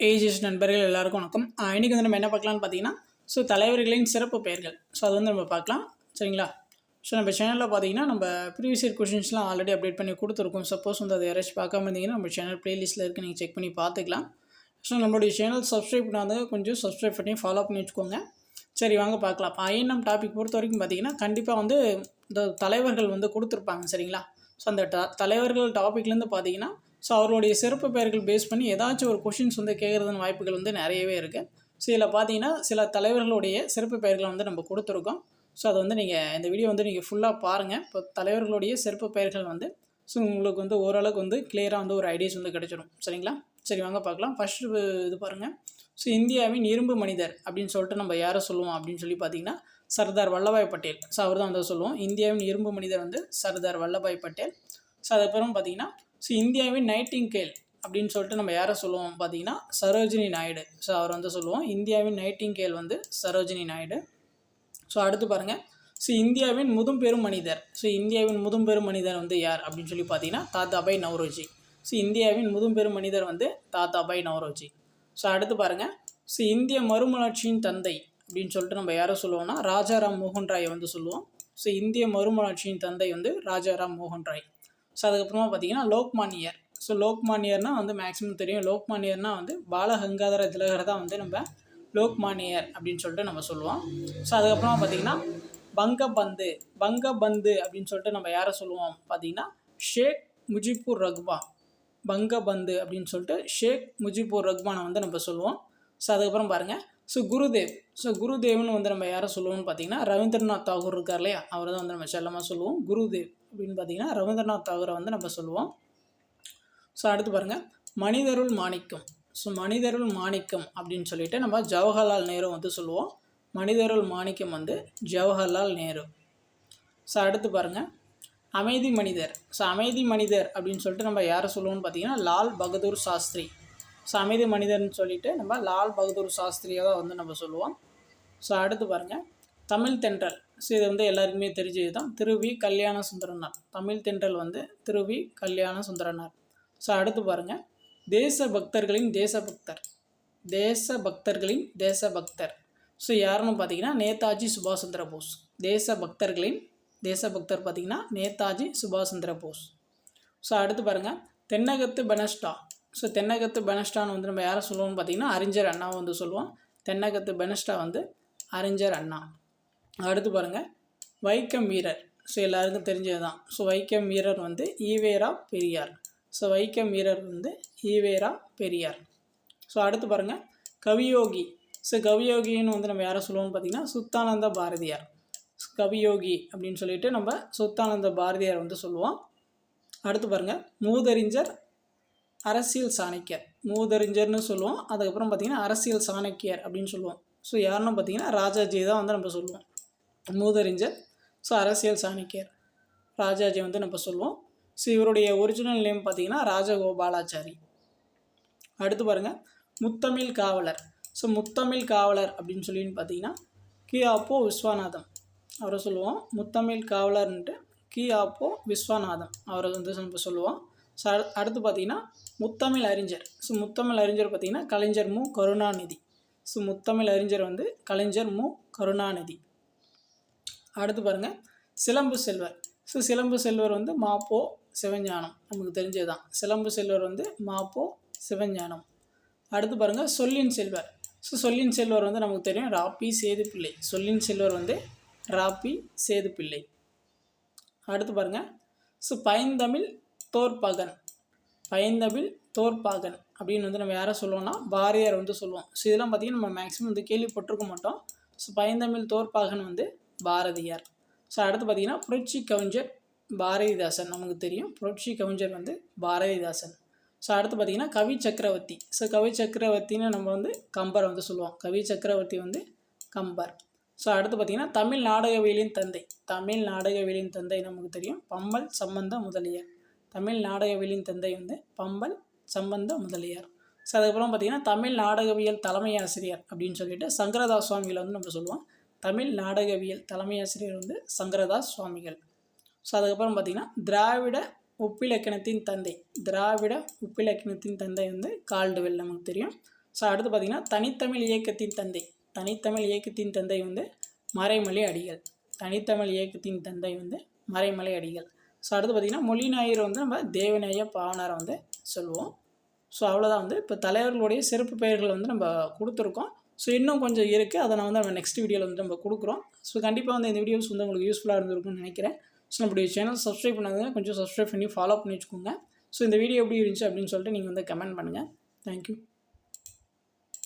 AGS நண்பர்கள் எல்லாருக்கும் வணக்கம். இன்றைக்கி வந்து நம்ம என்ன பார்க்கலாம்னு பார்த்தீங்கன்னா ஸோ தலைவர்களின் சிறப்பு பெயர்கள். ஸோ அது வந்து நம்ம பார்க்கலாம். சரிங்களா? ஸோ நம்ம சேனலில் பார்த்தீங்கன்னா நம்ம ப்ரீவியஸ் இயர் கொஷின்ஸ்லாம் ஆல்ரெடி அப்டேட் பண்ணி கொடுத்துருக்கோம். சப்போஸ் வந்து அதை யாராச்சும் பார்க்காம இருந்தீங்கன்னா நம்ம சேனல் ப்ளேலிஸ்ட்டில் இருக்குது நீங்கள் செக் பண்ணி பார்த்துக்கலாம். ஸோ நம்மளுடைய சேனல் சப்ஸ்கிரைப் பண்ணாத கொஞ்சம் சப்ஸ்கிரைப் பண்ணி ஃபாலோ பண்ணி வச்சுக்கோங்க. சரி வாங்க பார்க்கலாம். ஐஎன்எம் டாபிக் பொறுத்த வரைக்கும் பார்த்தீங்கன்னா கண்டிப்பாக வந்து இந்த தலைவர்கள் வந்து கொடுத்துருப்பாங்க. சரிங்களா? ஸோ அந்த ட தலைவர்கள் டாப்பிக்லேருந்து பார்த்தீங்கன்னா ஸோ அவர்களுடைய சிறப்பு பெயர்கள் பேஸ் பண்ணி ஏதாச்சும் ஒரு கொஷின்ஸ் வந்து கேட்குறதுன்னு வாய்ப்புகள் வந்து நிறையவே இருக்குது ஸோ இதில் பார்த்தீங்கன்னா சில தலைவர்களுடைய சிறப்பு பெயர்களை வந்து நம்ம கொடுத்துருக்கோம். ஸோ அதை வந்து நீங்கள் இந்த வீடியோ வந்து நீங்கள் ஃபுல்லாக பாருங்கள் இப்போ தலைவர்களுடைய சிறப்பு பெயர்கள் வந்து ஸோ உங்களுக்கு வந்து ஓரளவுக்கு வந்து கிளியராக வந்து ஒரு ஐடியாஸ் வந்து கிடைச்சிடும் சரிங்களா? சரி வாங்க பார்க்கலாம். ஃபஸ்ட்டு இது பாருங்கள் ஸோ இந்தியாவின் இரும்பு மனிதர் அப்படின்னு சொல்லிட்டு நம்ம யாரை சொல்லுவோம் அப்படின்னு சொல்லி பார்த்தீங்கன்னா சர்தார் வல்லபாய் பட்டேல். ஸோ அவர் தான் வந்து சொல்லுவோம். இந்தியாவின் இரும்பு மனிதர் வந்து சர்தார் வல்லபாய் பட்டேல். ஸோ அதுக்கப்புறம் பார்த்தீங்கன்னா ஸோ இந்தியாவின் நைட்டிங் கேல் அப்படின்னு சொல்லிட்டு நம்ம யாரை சொல்லுவோம் பார்த்தீங்கன்னா சரோஜினி நாயுடு. ஸோ அவர் வந்து சொல்லுவோம் இந்தியாவின் நைட்டிங் கேல் வந்து சரோஜினி நாயுடு. ஸோ அடுத்து பாருங்கள் ஸோ இந்தியாவின் முதும்பெரும் மனிதர். ஸோ இந்தியாவின் முதும்பெரும் மனிதர் வந்து யார் அப்படின்னு சொல்லி பார்த்தீங்கன்னா தாத்தாபாய் நவ்ரோஜி. ஸோ இந்தியாவின் முதும்பெரும் மனிதர் வந்து தாத்தாபாய் நவ்ரோஜி. ஸோ அடுத்து பாருங்கள் ஸோ இந்திய மறுமலர்ச்சியின் தந்தை அப்படின்னு சொல்லிட்டு நம்ம யாரை சொல்லுவோம்னா ராஜாராம் மோகன் ராயை வந்து சொல்லுவோம். ஸோ இந்திய மறுமலர்ச்சியின் தந்தை வந்து ராஜாராம் மோகன் ராய். ஸோ அதுக்கப்புறமா பார்த்தீங்கன்னா லோக்மானியர் ஸோ லோக்மானியர்னா வந்து மேக்ஸிமம் தெரியும். லோக்மானியர்னா வந்து பாலகங்காதர திலகர் தான் வந்து நம்ம லோக்மானியர் அப்படின்னு சொல்லிட்டு நம்ம சொல்லுவோம். ஸோ அதுக்கப்புறமா பார்த்தீங்கன்னா பங்கபந்து பங்கபந்து அப்படின்னு சொல்லிட்டு நம்ம யாரை சொல்லுவோம்? பார்த்தீங்கன்னா ஷேக் முஜிபுர் பங்க பங்கபந்து அப்படின்னு சொல்லிட்டு ஷேக் முஜிபூர் ரஹ்மானை வந்து நம்ம சொல்லுவோம். ஸோ அதுக்கப்புறம் பாருங்கள் ஸோ குருதேவ் ஸோ குருதேவ்னு வந்து நம்ம யாரை சொல்லுவோம்னு பார்த்தீங்கன்னா ரவீந்திரநாத் தாகூர் இருக்கார் இல்லையா? அவரை தான் வந்து நம்ம செல்லமாக சொல்லுவோம். குருதேவ் அப்படின்னு பார்த்தீங்கன்னா ரவீந்திரநாத் தாகூரை வந்து நம்ம சொல்லுவோம். ஸோ அடுத்து பாருங்கள் மனிதருள் மாணிக்கம். ஸோ மனிதருள் மாணிக்கம் அப்படின்னு சொல்லிட்டு நம்ம ஜவஹர்லால் நேரு வந்து சொல்லுவோம். மனிதருள் மாணிக்கம் வந்து ஜவஹர்லால் நேரு. ஸோ அடுத்து பாருங்கள் அமைதி மனிதர். ஸோ அமைதி மனிதர் அப்படின்னு சொல்லிட்டு நம்ம யாரை சொல்லுவோம்னு பார்த்தீங்கன்னா லால் பகதூர் சாஸ்திரி. ஸோ அமைதி மனிதர்னு சொல்லிட்டு நம்ம லால் பகதூர் சாஸ்திரியை தான் வந்து நம்ம சொல்லுவோம். ஸோ அடுத்து பாருங்கள் தமிழ் தென்றல். ஸோ இது வந்து எல்லாருக்குமே தெரிஞ்சது தான். திருவி கல்யாண சுந்தரனார். தமிழ் தென்றல் வந்து திருவி கல்யாண சுந்தரனார். ஸோ அடுத்து பாருங்கள் தேச பக்தர்களின் தேசபக்தர் தேச பக்தர்களின் தேச பக்தர். ஸோ யாருன்னு பார்த்தீங்கன்னா நேதாஜி சுபாஷ் சந்திர போஸ். தேச பக்தர்களின் தேச பக்தர் பார்த்தீங்கன்னா நேதாஜி சுபாஷ் சந்திர போஸ். ஸோ அடுத்து பாருங்கள் தென்னகத்து பெனஸ்டா. ஸோ தென்னகத்து பெனஸ்டான்னு வந்து நம்ம யாரை சொல்லுவோம்னு பார்த்தீங்கன்னா அறிஞர் அண்ணாவை வந்து சொல்லுவோம். தென்னகத்து பெனஸ்டா வந்து அறிஞர் அண்ணா. அடுத்து பாருங்கள் வைக்கம் வீரர். ஸோ எல்லாருக்கும் தெரிஞ்சது தான் ஸோ வைக்கம் வீரர் வந்து ஈவேரா பெரியார். ஸோ வைக்கம் வீரர் வந்து ஈவேரா பெரியார். ஸோ அடுத்து பாருங்கள் கவியோகி. ஸோ கவியோகின்னு வந்து நம்ம யாரை சொல்லுவோம்னு பார்த்தீங்கன்னா சுத்தானந்த பாரதியார். கவியோகி அப்படின்னு சொல்லிட்டு நம்ம சுத்தானந்த பாரதியார் வந்து சொல்லுவோம். அடுத்து பாருங்கள் மூதறிஞர் அரசியல் சாணக்கியர். மூதறிஞர்னு சொல்லுவோம். அதுக்கப்புறம் பார்த்திங்கன்னா அரசியல் சாணக்கியர் அப்படின்னு சொல்லுவோம். ஸோ யாருன்னு பார்த்தீங்கன்னா ராஜாஜி தான் வந்து நம்ம சொல்லுவோம். மூதறிஞர் ஸோ அரசியல் சாணக்கியர். ராஜாஜி வந்து நம்ம சொல்லுவோம். ஸோ இவருடைய ஒரிஜினல் நேம் பார்த்தீங்கன்னா ராஜகோபாலாச்சாரி. அடுத்து பாருங்கள் முத்தமிழ் காவலர். ஸோ முத்தமிழ் காவலர் அப்படின்னு சொல்லின்னு பார்த்தீங்கன்னா கி. ஆப்போ விஸ்வநாதம். அவரை சொல்லுவோம். முத்தமிழ் காவலர்ன்ட்டு கி. ஆப்போ விஸ்வநாதம். அவரை வந்து நம்ம சொல்லுவோம். ஸோ அடுத்து பார்த்தீங்கன்னா முத்தமிழ் அறிஞர். ஸோ முத்தமிழ் அறிஞர் பார்த்தீங்கன்னா கலைஞர் மு. கருணாநிதி. ஸோ முத்தமிழ் அறிஞர் வந்து கலைஞர் மு. கருணாநிதி. அடுத்து பாருங்கள் சிலம்பு செல்வர். ஸோ சிலம்பு செல்வர் வந்து மாப்போ சிவஞானம். நமக்கு தெரிஞ்சது தான் சிலம்பு செல்வர் வந்து மாப்போ சிவஞானம். அடுத்து பாருங்கள் சொல்லின் செல்வர். ஸோ சொல்லின் செல்வர் வந்து நமக்கு தெரியும் ராப்பி சேதுப்பிள்ளை. சொல்லின் செல்வர் வந்து ராப்பி சேதுப்பிள்ளை. அடுத்து பாருங்கள் ஸோ பைந்தமிழ் தோற்பகன். பயந்தபில் தோற்பாகன் அப்படின்னு வந்து நம்ம யாரை சொல்லுவோம்னா பாரதியார் வந்து சொல்லுவோம். ஸோ இதெல்லாம் பார்த்திங்கன்னா நம்ம மேக்ஸிமம் வந்து கேள்விப்பட்டிருக்க மாட்டோம். ஸோ பயந்தமிழ் தோற்பாகன் வந்து பாரதியார். ஸோ அடுத்து பார்த்திங்கன்னா புரட்சி கவிஞர் பாரதிதாசன். நமக்கு தெரியும். புரட்சி கவிஞர் வந்து பாரதிதாசன். ஸோ அடுத்து பார்த்திங்கன்னா கவி சக்கரவர்த்தி. ஸோ கவி சக்கரவர்த்தின்னு நம்ம வந்து கம்பரை வந்து சொல்லுவோம். கவி சக்கரவர்த்தி வந்து கம்பர். ஸோ அடுத்து பார்த்திங்கன்னா தமிழ் நாடகவியலின் தந்தை. தமிழ் நாடகவியலின் தந்தை நமக்கு தெரியும். பம்மல் சம்பந்த முதலியார். தமிழ் நாடகவியலின் தந்தை வந்து பம்பல் சம்பந்த முதலியார். ஸோ அதுக்கப்புறம் பார்த்திங்கன்னா தமிழ் நாடகவியல் தலைமை ஆசிரியர் அப்படின்னு சொல்லிட்டு சங்கரதாஸ் சுவாமிகளை வந்து நம்ம சொல்லுவோம். தமிழ் நாடகவியல் தலைமை ஆசிரியர் வந்து சங்கரதாஸ் சுவாமிகள் ஸோ அதுக்கப்புறம் பார்த்திங்கன்னா திராவிட ஒப்பிலக்கணத்தின் தந்தை திராவிட ஒப்பிலக்கணத்தின் தந்தை வந்து கால்டுவெல் நமக்கு தெரியும். ஸோ அடுத்து பார்த்திங்கன்னா தனித்தமிழ் இயக்கத்தின் தந்தை தனித்தமிழ் இயக்கத்தின் தந்தை வந்து மறைமலை அடிகள். தனித்தமிழ் இயக்கத்தின் தந்தை வந்து மறைமலை அடிகள். ஸோ அடுத்து பார்த்திங்கன்னா மொழிநாயர் வந்து நம்ம தேவநேய பாவனாரை வந்து சொல்லுவோம். ஸோ அவ்வளோதான் வந்து. இப்போ தலைவர்களுடைய சிறப்பு பெயர்கள் வந்து நம்ம கொடுத்துருக்கோம். ஸோ இன்னும் கொஞ்சம் இருக்குது அதை நான் வந்து நம்ம நெக்ஸ்ட் வீடியோவில் வந்து நம்ம கொடுக்குறோம். ஸோ கண்டிப்பாக வந்து இந்த வீடியோஸ் வந்து உங்களுக்கு யூஸ்ஃபுல்லாக இருந்திருக்கும்னு நினைக்கிறேன். ஸோ நம்மளுடைய சேனல் சப்ஸ்கிரைப் பண்ணாதவங்க கொஞ்சம் சப்ஸ்கிரைப் பண்ணி ஃபாலோ பண்ணி வச்சுக்கோங்க. ஸோ இந்த வீடியோ எப்படி இருந்துச்சு அப்படின்னு சொல்லிட்டு நீங்கள் வந்து கமெண்ட் பண்ணுங்கள் தேங்க்யூ